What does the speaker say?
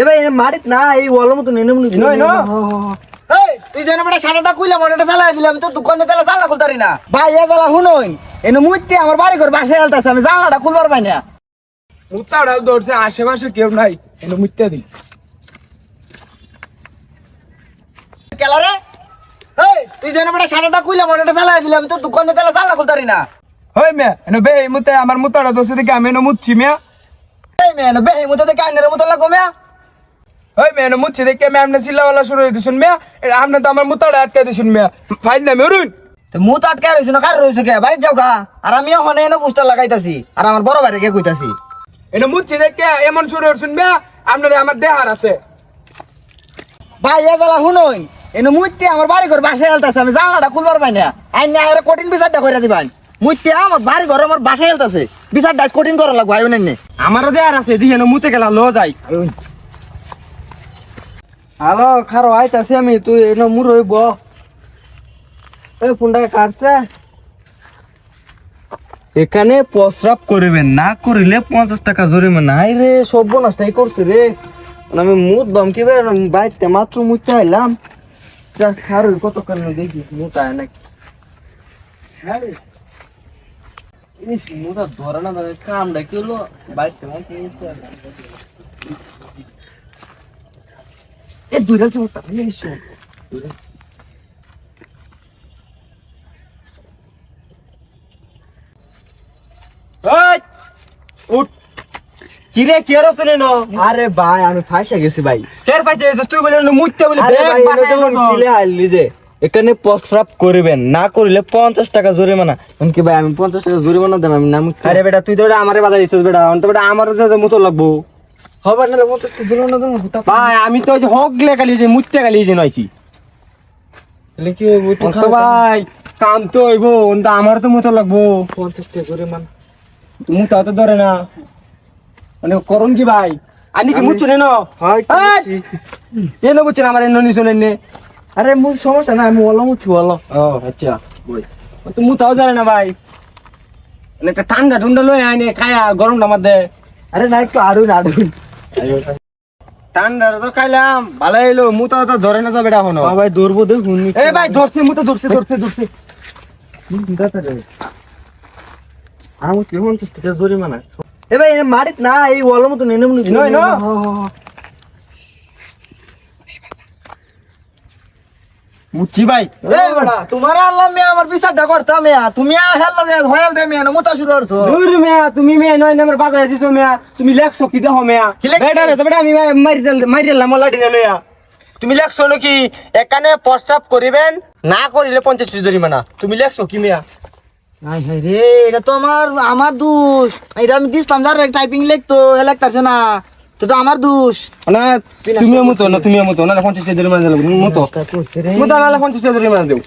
এবার মারিত না এই মতো নেনে মনে। তুই যেন বড় সাড়াটা কইলা মোটরটা চালাই দিলাম আমি তো দোকানে তেলা চালা খুলতারি না। ভাই এ জ্বালা শুনুন এনে মুইতে আমার বাড়ি ঘর বাসায় আলতাছে আমি জানলাটা খুলবার পাই না। মুতাড়াও দৌড়ছে আশেপাশে কেউ নাই। এনে দি এই তুই যেন বড় সাড়াটা কইলা মোটরটা চালাই দিলাম আমি তো দোকানে তেলা চালা খুলতারি না। হই মে এনে বে মুতে আমার মুতাড়া দোষে দেখে আমি এনে মুচ্ছি মিয়া। এই মেয়ে বেহি মতো দেখে আইনের মতো লাগো মেয়া। হই মে এনে মুচ্ছি দেখে আমি আপনি চিল্লাওয়ালা শুরু হয়ে দিছুন মিয়া। এটা আপনি তো আমার মুতাড়া আটকে দিছুন মিয়া। ফাইল দামে অরুণ মুত আটকে রইছ না কার রইছ কে? বাড়ি যাও গা। আর আমি ওখানে এনে পোস্টার লাগাইতাছি। আর আমার বড় ভাইরে কে কইতাছি? এনে মুচ্ছি দেখে এমন শুরু হচ্ছুন মিয়া আপনার আমার দেহার আছে। ভাই এ জ্বালা শুনুন এনে মুইতে আমার বাড়ি ঘর বাসায় আলতাছে আমি জানলাটা খুলবার পাই না। আইন না আর কঠিন বিচারটা করে দিবান। মুইতে আমার বাড়ি ঘর আমার বাসায় আলতাছে। বিচারটা কঠিন করা লাগবে আইন নে। আমারও দেহার আছে দিয়ে এনে মুতে গেলা লো যাই। হ্যালো খারো, আইতাছি আমি, তুই এনে মুর হইব এই ফোনটা কাটছে। এখানে প্রস্রাব করবেন না করিলে পঞ্চাশ টাকা জরিমানা। হাই রে, সব নষ্টাই করছে রে। আমি মুত বাম কি বাইতে মাত্র মুতে আইলাম। খারো, কত কারণে দেখি, মুত আয় নাকি। মুতা ধরে না ধরে, কামটা কি হলো? বাইতে এ এই শোন ওই উঠ। কিরে কি আর আছে নো? আরে ভাই আমি ফাঁসে গেছি ভাই। তুই বলে মুততে বলে আরে ভাই কিলে আইলি যে এখানে প্রস্রাব করবেন না করিলে পঞ্চাশ টাকা জরিমানা। কি ভাই আমি পঞ্চাশ টাকা জরিমানা দেব আমি নাম আরে বেটা তুই তো আমারে বাধা দিছিস বেটা অন্ত বেটা আমার মতো লাগবো। হবে না জরিমানা দেবো ভাই আমি তো ওই যে হক লে গালি যে মুইতে গালি যে নইছি অন্ত ভাই কাম তো হইব অন্ত আমার তো মতো লাগবো। পঞ্চাশ টাকা জরিমানা মুতা তো ধরে না। মানে করুন কি ভাই? আনি কি মুচ্ছু নেন? হয়! এনে বুঝছেন আমার এনে নিছো নেন? আরে মুখ সমস্যা না আমি বলো মুছি বলো ও আচ্ছা তো মুতাও জানে না ভাই। মানে একটা ঠান্ডা ঠান্ডা লই আইনে খায়া গরমটা মধ্যে আরে না একটু আড়ুন আড়ুন। ঠান্ডা তো খাইলাম ভালো এলো মুতা তো ধরে না তো বেটা হনো ভাই ধরবো দেখুন এ ভাই ধরছে মুতা ধরছে ধরছে ধরছে। আমার কি পঞ্চাশ টাকা জরিমানা? এ ভাই মারিত না এই ওয়ালের মতো নেনে মনে ইনো। ভাই। এই বেটা তোমার আল্লাহ মিয়া আমার বিচারটা করতাম মিয়া। তুমি হেল লগে হয়াল দে মিয়া মুতা শুরু করছ। দূর মিয়া তুমি মিয়া নয় নাম্বার বাজায় দিছো মিয়া। তুমি লেখছো কি দেখো লেখছি? বেটা রে বেটা আমি মারি দিল মারি দিলাম লাঠি লইয়া তুমি লেখছো নাকি এখানে প্রস্তাব করিবেন না করিলে পঞ্চাশ জরিমানা। তুমি লেখছো কি মিয়া? রে এটা তো আমার আমার দোষ। এটা আমি দিছিলাম যার টাইপিং লিখতো লিখতাছে না। তো তো আমার দোষ। না তুমি মতো না তুমি মতো। না পঞ্চাশ হাজার দিলাম মতো। মতো না পঞ্চাশ জরিমানা দেব।